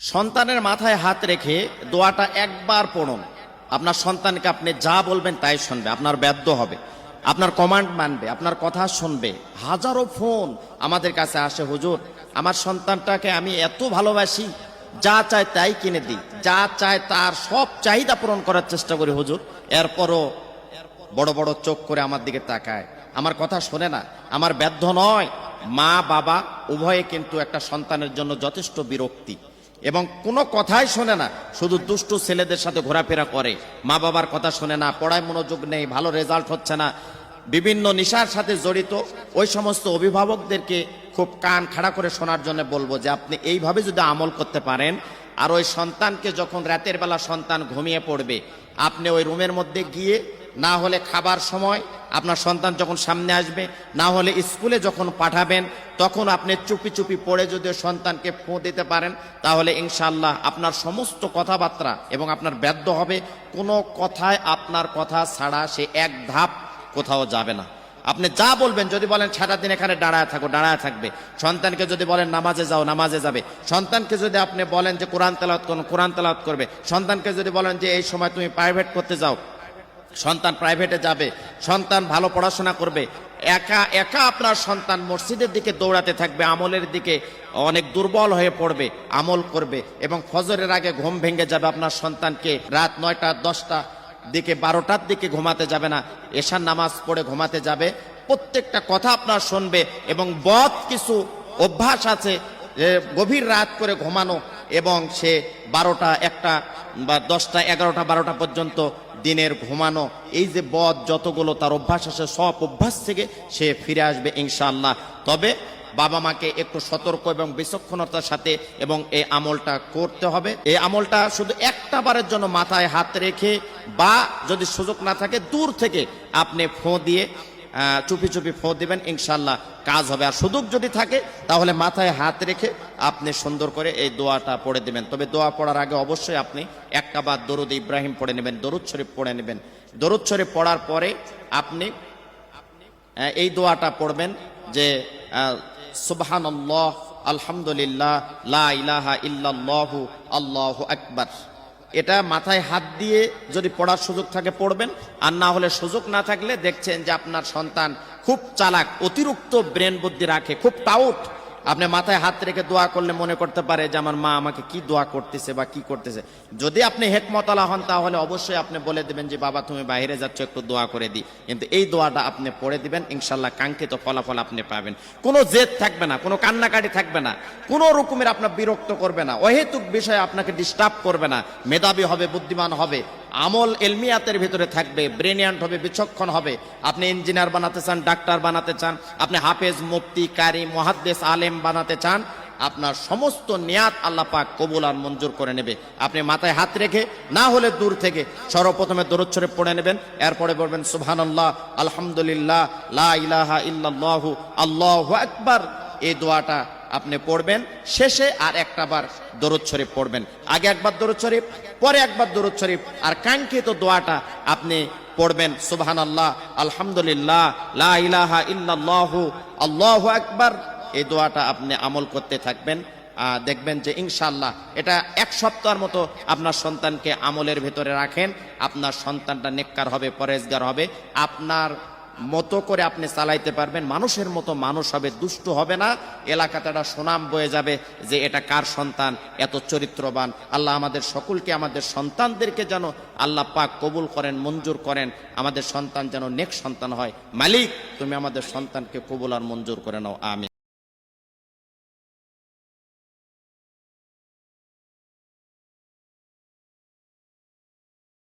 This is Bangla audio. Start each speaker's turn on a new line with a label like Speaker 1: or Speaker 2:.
Speaker 1: সন্তানের মাথায় হাত রেখে দোয়াটা একবার পড়ুন। আপনার সন্তানকে আপনি যা বলবেন তাই শুনবে, আপনার ব্যর্থ হবে, আপনার কমান্ড মানবে, আপনার কথা শুনবে। হাজারো ফোন আমাদের কাছে আসে, হুজুর, আমার সন্তানটাকে আমি এত ভালোবাসি, যা চায় তাই কিনে দিই, যা চায় তার সব চাহিদা পূরণ করার চেষ্টা করি, হুজুর। এরপরও বড় বড় চোখ করে আমার দিকে তাকায়। আমার কথা শোনে না, আমার ব্যর্থ নয়। মা, বাবা, উভয়ে কিন্তু একটা সন্তানের জন্য যথেষ্ট বিরক্তি। এবং কোনো কথাই শোনে না। শুধু দুষ্টু ছেলেদের সাথে ঘোরাফেরা করে। মা বাবার কথা শোনে না, পড়ায় মনোযোগ নেই, ভালো রেজাল্ট হচ্ছে না। বিভিন্ন নেশার সাথে জড়িত। ওই সমস্ত অভিভাবকদেরকে খুব কান খাড়া করে শোনার জন্য বলব যে, আপনি এইভাবে যদি আমল করতে পারেন, আর ওই সন্তানকে যখন রাতের বেলা সন্তান ঘুমিয়ে পড়বে, আপনি ওই রুমের মধ্যে গিয়ে না হলে খাবার সময় আপনার সন্তান যখন সামনে আসবে, না হলে স্কুলে যখন পাঠাবেন, তখন আপনি চুপি চুপি পড়ে যদি সন্তানকে ফোঁ দিতে পারেন, তাহলে ইনশাল্লাহ আপনার সমস্ত কথাবার্তা এবং আপনার ব্যর্থ হবে। কোনো কথায় আপনার কথা ছাড়া সে এক ধাপ কোথাও যাবে না। আপনি যা বলবেন, যদি বলেন সারা দিন এখানে দাঁড়ায় থাকো, দাঁড়ায় থাকবে। সন্তানকে যদি বলেন নামাজে যাও, নামাজে যাবে। সন্তানকে যদি আপনি বলেন যে কোরআন করুন কোরআন তেলাওয়াত করবে। সন্তানকে যদি বলেন যে এই সময় তুমি প্রাইভেট করতে যাও সন্তান প্রাইভেটে যাবে, সন্তান ভালো পড়াশোনা করবে, একা একা আপনার সন্তান মসজিদের দিকে দৌড়াতে থাকবে, আমলের দিকে অনেক দুর্বল হয়ে পড়বে, আমল করবে এবং ফজরের আগে ঘুম ভেঙে যাবে আপনার সন্তানকে, রাত নয়টা, দশটা দিকে, বারোটার দিকে ঘুমাতে যাবে না, এশার নামাজ পড়ে ঘুমাতে যাবে, প্রত্যেকটা কথা আপনার শুনবে এবং বদ কিছু অভ্যাস আছে গভীর রাত করে ঘুমানো এবং সে বারোটা একটা বা দশটা, এগারোটা, বারোটা পর্যন্ত দিনের ঘুমানো। এই যে বদ যতগুলো, তার অভ্যাস আছে, সব অভ্যাস থেকে সে ফিরে আসবে ইনশাআল্লাহ। তবে বাবা মাকে একটু সতর্ক এবং বিচক্ষণতার সাথে এবং এই আমলটা করতে হবে। এই আমলটা শুধু একটা বারের জন্য মাথায় হাত রেখে বা যদি সুযোগ না থাকে, দূর থেকে আপনি ফোঁ দিয়ে চুপি চুপি ফোঁ দিবেন ইনশাল্লাহ কাজ হবে। আর সুযোগ যদি থাকে, তাহলে মাথায় হাত রেখে আপনি সুন্দর করে এই দোয়াটা পড়ে দিবেন। তবে দোয়া পড়ার আগে অবশ্যই আপনি একটা বার দরুদ ইব্রাহিম পড়ে নেবেন, দরুদ শরীফ পড়ে নেবেন। দরুদ শরীফ পড়ার পরে আপনি এই দোয়াটা পড়বেন যে সুবহান আল্লাহ আলহামদুলিল্লাহ, লা ইলাহা ইল্লাল্লাহু, আল্লাহু আকবার। এটা মাথায় হাত দিয়ে যদি পড়ার সুযোগ থাকে পড়বেন, আর না হলে সুযোগ না থাকলে দেখছেন যে আপনার সন্তান খুব চালাক, অতিরিক্ত ব্রেন বুদ্ধি রাখে, খুব টাউট। আপনি মাথায় হাত রেখে দোয়া করলে মনে করতে পারে যে আমার মা আমাকে কি দোয়া করতেছে বা কি করতেছে। যদি আপনি হেকমতলা হন, তাহলে অবশ্যই আপনি বলে দেবেন যে, বাবা, তুমি বাইরে যাচ্ছ, একটু দোয়া করে দিই। কিন্তু এই দোয়াটা আপনি পড়ে দিবেন ইনশাল্লাহ কাঙ্ক্ষিত ফলাফল আপনি পাবেন। কোনো জেদ থাকবে না, কোনো কান্নাকাটি থাকবে না, কোনো রকমের আপনার বিরক্ত করবে না, অহেতুক বিষয়ে আপনাকে ডিস্টার্ব করবে না। মেধাবী হবে, বুদ্ধিমান হবে আমল এলমিয়াতের ভিতরে থাকবে ব্রেনিয়ান্ট হবে, বিচক্ষণ হবে। আপনি ইঞ্জিনিয়ার বানাতে চান, ডাক্তার বানাতে চান, আপনি হাফেজ, মুফতি, কারি মহাদ্দেশ আলেম বানাতে চান, আপনার সমস্ত নিয়াত আল্লাহ পাক কবুল আর মঞ্জুর করে নেবে। আপনি মাথায় হাত রেখে, না হলে দূর থেকে সর্বপ্রথমে দরচ্ছরে পড়ে নেবেন, এরপরে বলবেন, সুবহানাল্লাহ, আলহামদুলিল্লাহ, লা ইলাহা ইল্লাল্লাহু, আল্লাহু আকবার। এই দোয়াটা আপনি পড়বেন, শেষে আর একটা বার দরুদ শরীফ পড়বেন। আগে একবার দরুদ শরীফ, পরে একবার দরুদ শরীফ, আর কাঙ্ক্ষিত দোয়াটা আপনি পড়বেন সুবহান আল্লাহ আলহামদুলিল্লাহ, লা ইলাহা ইল্লাল্লাহু, আল্লাহু আকবার। এই দোয়াটা আপনি আমল করতে থাকবেন দেখবেন যে ইনশাল্লাহ এটা এক সপ্তাহের মতো আপনার সন্তানকে আমলের ভেতরে রাখেন, আপনার সন্তানটা নেককার হবে, পরেজগার হবে, আপনার মতো করে আপনি চালাইতে পারবেন। মানুষের মতো মানুষ হবে, দুষ্ট হবে না। এলাকাতে একটা সুনাম বয়ে যাবে যে এটা কার সন্তান, এত চরিত্রবান। আল্লাহ আমাদের সকলকে, আমাদের সন্তানদেরকে যেন আল্লাহ পাক কবুল করেন, মঞ্জুর করেন। আমাদের সন্তান যেন নেক সন্তান হয়। মালিক, তুমি আমাদের সন্তানকে কবুল আর মঞ্জুর করে নাও। আমি